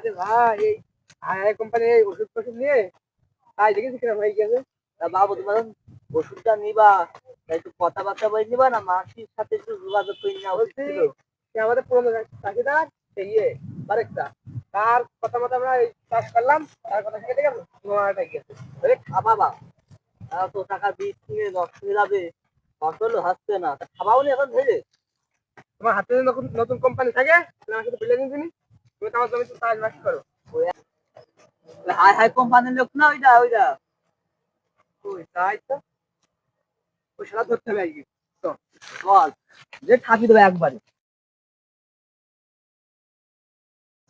আরে ভাই এই আয় কোম্পানি এই ওষুধ টষুধ নিয়ে? তাই দেখেছি কিরম হয়ে গেছে? তা বাবু তোমার ওষুধটা নিবা একটু কথাবার্তা বলে নিবা না মাসির সাথে একটু যোগাযোগ করে নেওয়া বলছি আমাদের পুরোনো চাষিদার সেই ইয়ে আরেকটা তার কথা মতো আমরা এই চাষ করলাম তার কথা কেটে গেল নোয়াটা গেছে। আরে খাবা বা। এত টাকা বীজ কিনে নষ্ট হয়ে যাবে ফসল হচ্ছে না। তা খাবাও নি এখন ধরে? তোমার হাতে নতুন নতুন কোম্পানি থাকে আমার সাথে বিলে দিনি তুমি তো জমিতে চাষবাস করো। হাই হাই কোম্পানির লোক না ওইটা ওইটা? ওই তাই তো? ওই সারা ধরতে হবে আজকে বল যে ঠাকি দেবে একবারে।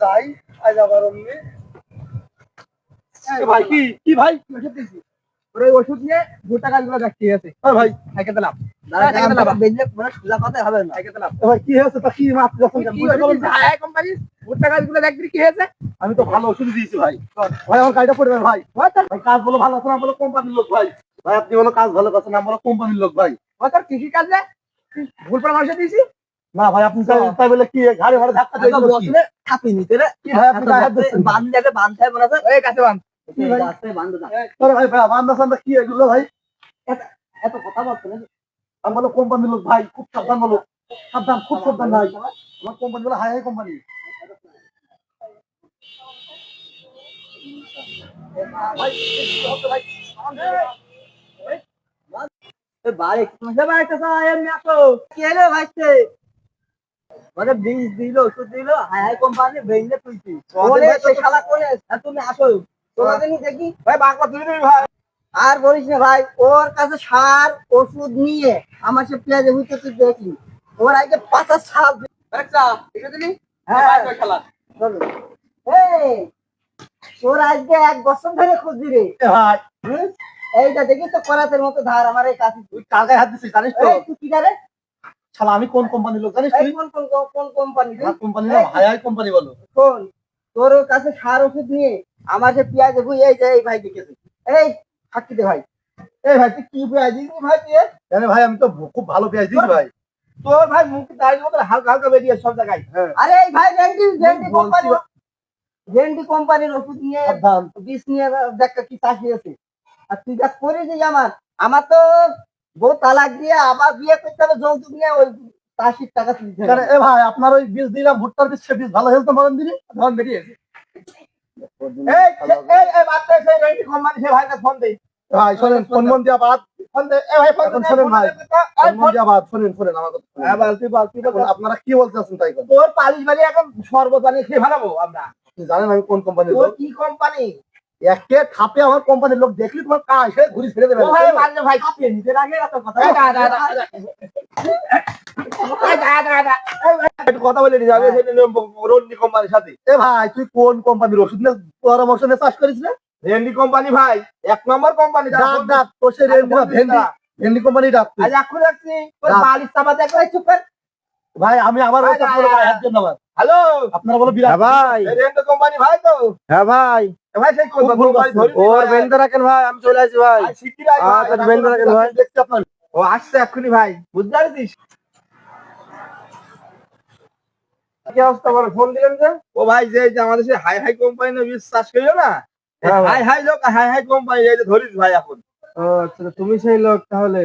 তাই আজ আবার অমনি। ভাই কি কি ভাই? ওষুধ দিয়েছি? ওর ওষুধ নিয়ে ভুট্টা গাছগুলো দেখতে গেছে। ভাই। খাইকে দিলাম দাঁড়া, দাঁড়া, দাঁড়া। বেজলে সোজা কথাই হবে না। খাইকে কি হয়েছে? তা কি মাছ যখন কি কোম্পানি ভুট্টা গাছগুলো দেখবি কি হয়েছে? আমি তো ভালো ওষুধ দিয়েছি ভাই। ভাই আমার গাড়িটা পড়বে ভাই। ভাই কাজ বলো ভালো আছে না? বলো কোম্পানির লোক ভাই। ভাই আপনি বলো কাজ ভালো করছেন না? বলো কোম্পানির লোক ভাই। ও তোর? কৃষি কাজে ভুল পরামর্শ দিয়েছি? না ভাই আপনি তাই- তাই বলে কি ঘাড়ে ঘাড়ে ধাক্কা দিয়ে আচ্ছা, বসলে ঠাপি নিতে রে। কি ভাই আপনি গায়ে হাত দিচ্ছেন? বান্ধ যাবে না স্যার ওই কাছে বান ভাই? বান্ধ। না। আরে ভাই ভাই কি এগুলো ভাই? এত কথা আমি বলো কোম্পানির লোক ভাই খুব সাবধান বলো। সাবধান খুব সাবধান ভাই। আমার কোম্পানি বলে হাই হাই কোম্পানি বাড়ি তোমাকে বাড়িতে এমনি আসো কি হলো ভাইছে মানে বীজ দিল ওষুধ দিল হাই হাই কোম্পানি ভেঙে তুলছি। তোমাদের ভাই তো- শালা করে আর তুমি আসো। তোমাদেরই দেখি। ভাই বাংলা তুমি তুমি ভাই। আর বলিস না ভাই ওর কাছে সার ওষুধ নিয়ে আমার সে পেঁয়াজে হইতে তুই দেখি ওর আগে পাতা সার হ্যাঁ। খেলা। চলো। তোর আজকে এক বছর ধরে খুঁজি রে। ভাই। এইটা দেখি তো করাতের মতো ধার আমার এই কাছে তুই হাত দিছিস জানিস তো? তুই কি জানে শালা আমি কোন কোম্পানির লোক জানিস তুই? কোন কোন কোন কোম্পানি কোম্পানি না কোম্পানি বলো। শোন তোর কাছে সার ওষুধ নিয়ে আমার যে পেঁয়াজ ভুই এই যে এই ভাই দেখেছে এই সাক্ষী দে ভাই। এই ভাই তুই কি পেঁয়াজ দিবি ভাই তুই? জানে ভাই আমি তো খুব ভালো পেঁয়াজ দিয়েছি ভাই। তোর ভাই মুখ দাঁড়িয়ে মতো হালকা হালকা বেরিয়ে সব জায়গায়। আরে এই ভাই ভেন্ডি ভেন্ডি কোম্পানি ভেন্ডি কোম্পানির ওষুধ নিয়ে সাবধান বিষ নিয়ে দেখ কি চাষি আছে? আর তুই যা করে দিস আমার। আমার তো বউ তালাক দিয়ে আবার বিয়ে করতে হবে যৌতুক নিয়ে ওই চাষির টাকা তুলতে এ ভাই আপনার ওই বীজ দিলাম ভুট্টার বীজ সে বীজ ভালো হেলতে পারেন দিনি ধন বেরিয়েছে। সে- সে ভাই শোনেন ফোন মন দিয়া বাদ আপনারা কি বলতেছেন তাই তোর পালিশ বাড়ি এখন বানিয়ে খেয়ে ফেলাবো আমরা। জানেন আমি কোন কোম্পানির লোক? কি কোম্পানি একে থাপে আমার কোম্পানির লোক দেখলি তোমার কাজ সে ঘুরি ছেড়ে দেবে। ভাই কাঁপিয়ে নিতে লাগে এত কথা বলে নিয়ে যাবে রন্ডি কোম্পানির সাথে। এ ভাই তুই কোন কোম্পানির ওষুধ নিয়ে পরামর্শ নিয়ে চাষ করিস না? ভেন্ডি কোম্পানি ভাই এক নম্বর কোম্পানি ডাক ডাক তো সে না ভেন্ডি ভেন্ডি কোম্পানি ডাক তুই। এখন রাখছি বালিশ চাপাতে একবার চুপ কর। ভাই আমি আবার ভাই, ভাই, ভাই। ভাই আমার হ্যালো? আপনারা বলো বিরাট ভাই। রেন্ডি কোম্পানি ভাই তো। হ্যাঁ ভাই। ভাই সেই ওর রাখেন ভাই আমি চলে আসি ভাই। ভাই, আচ্ছা, রাখেন ভাই। দেখছি আপনার ও আসছে এক্ষুনি ভাই বুঝতে পারছিস? কি অবস্থা বলো ফোন দিলেন যে? ও ভাই যে আমাদের সেই হাই হাই কোম্পানি বীজ চাষ না? হ্যাঁ ভাই। হাই হাই লোক হাই হাই কোম্পানি এই যে ধরিস ভাই এখন। ও আচ্ছা তুমি সেই লোক তাহলে।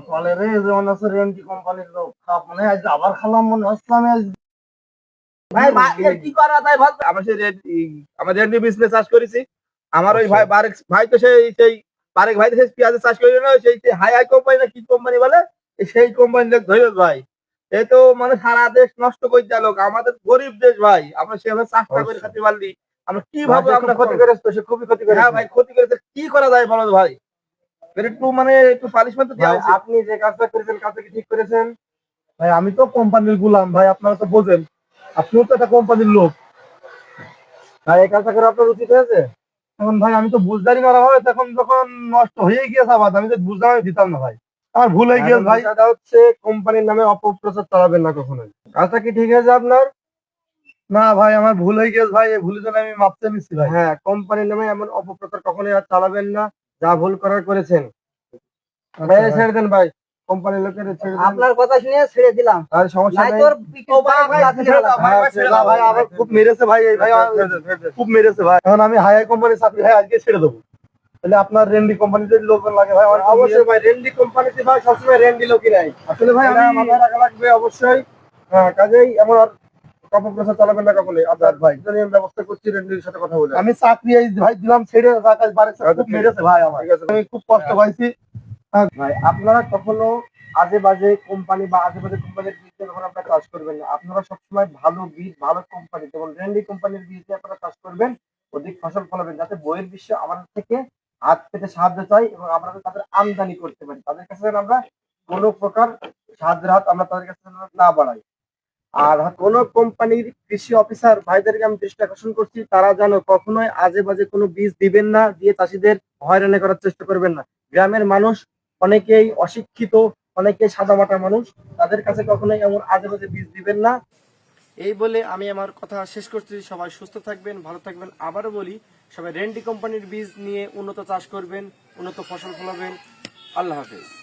সকালে রে যেমন আছে রেন্টি কোম্পানির লোক। খাপ মানে আজ আবার খালাম মনে হচ্ছে আমি আজ। ভাই ভাই কি করা তাই বল? আমরা সেই আমরা রেডি বিজনেস চাষ করেছি। আমার ওই ভাই বারেক ভাই তো সেই সেই বারেক ভাই তো সেই পেঁয়াজের চাষ করি না সেই হাই হাই কোম্পানি না কি কোম্পানি বলে সেই কোম্পানি লোক ধরে ভাই। এই তো মানে সারা দেশ নষ্ট করে দেয় লোক আমাদের গরিব দেশ ভাই। আমরা সেভাবে চাষটা করে খেতে পারলি। আমরা কীভাবে আমরা ক্ষতি করেছে তো সে খুবই ক্ষতি করেছে হ্যাঁ ভাই ক্ষতি করেছে কি করা যায় বলো ভাই? একটু মানে একটু পানিশমেন্ট তো দেওয়া আপনি যে কাজটা করেছেন কাজটা কি ঠিক করেছেন? ভাই আমি তো কোম্পানির গুলাম ভাই আপনারা তো বোঝেন। আপনিও তো একটা কোম্পানির লোক। ভাই এই কাজটা করে আপনার উচিত হয়েছে? এখন ভাই আমি তো বুঝদারি হবে তখন যখন নষ্ট হয়ে গিয়েছে আবার আমি তো দিতাম না ভাই। আমার ভুল হয়ে গিয়েছে ভাই। ভাই হচ্ছে কোম্পানির নামে অপপ্রচার চালাবেন না কখনোই। কাজটা কি ঠিক হয়েছে আপনার? না ভাই আমার ভুল হয়ে গিয়েছে ভাই এই ভুলের জন্য আমি মাপতে নিচ্ছি ভাই। হ্যাঁ কোম্পানির নামে এমন অপপ্রচার কখনোই আর চালাবেন না। যা ভুল করার করেছেন। ভাই। আচ্ছা, ছেড়ে দেন ভাই। কোম্পানির লোকের ছেড়ে দেন। আপনার কথা শুনে ছেড়ে দিলাম। আর সমস্যা নাই। তোর। ভাই, ভাই, ভাই আমার খুব মেরেছে ভাই এই ভাই খুব মেরেছে ভাই। এখন আমি হাই কোম্পানির চাকরি ভাই আজকে ছেড়ে দেবো। তাহলে আপনার রেন্ডি কোম্পানিতে লোক লাগে ভাই অবশ্যই ভাই রেন্ডি কোম্পানিতে ভাই সবসময় রেন্ডি লোকই নাই। আসলে ভাই এটা আমি মাথায় রাখা লাগবে অবশ্যই। হ্যাঁ কাজেই আর অপপ্রচার চালাবেন না কখনোই আপনার ভাই। আমি ব্যবস্থা করছি রেন্ডির সাথে কথা বলে। আমি চাকরি এই ভাই দিলাম ছেড়ে কাজ বাড়ি খুব মেরেছে ভাই আমার। ঠিক আছে। আমি খুব কষ্ট পাইছি। ভাই আপনারা কখনো আজে বাজে কোম্পানি বা আজে বাজে কোম্পানির বীজে কখনো আপনারা কাজ করবেন না। আপনারা সবসময় ভালো বীজ ভালো কোম্পানি যেমন রেন্ডি কোম্পানির বীজে আপনারা কাজ করবেন অধিক ফসল ফলাবেন যাতে বইয়ের বিশ্ব আমাদের থেকে হাত পেতে সাহায্য চাই এবং আমরা তাদের আমদানি করতে পারি তাদের কাছে আমরা কোনো প্রকার সাহায্যের হাত আমরা তাদের কাছে না বাড়াই। আর কোন কোম্পানির কৃষি অফিসার ভাইদেরকে আমি দৃষ্টি আকর্ষণ করছি, তারা যেন কখনোই আজে বাজে কোনো বীজ দিবেন না, দিয়ে চাষিদের হয়রানি করার চেষ্টা করবেন না। গ্রামের মানুষ অনেকেই অশিক্ষিত, অনেকেই সাদামাটা মানুষ, তাদের কাছে কখনোই এমন আজে বাজে বীজ দিবেন না। এই বলে আমি আমার কথা শেষ করছি। সবাই সুস্থ থাকবেন, ভালো থাকবেন। আবারও বলি, সবাই রেন্ডি কোম্পানির বীজ নিয়ে উন্নত চাষ করবেন, উন্নত ফসল ফলাবেন। আল্লাহ হাফেজ।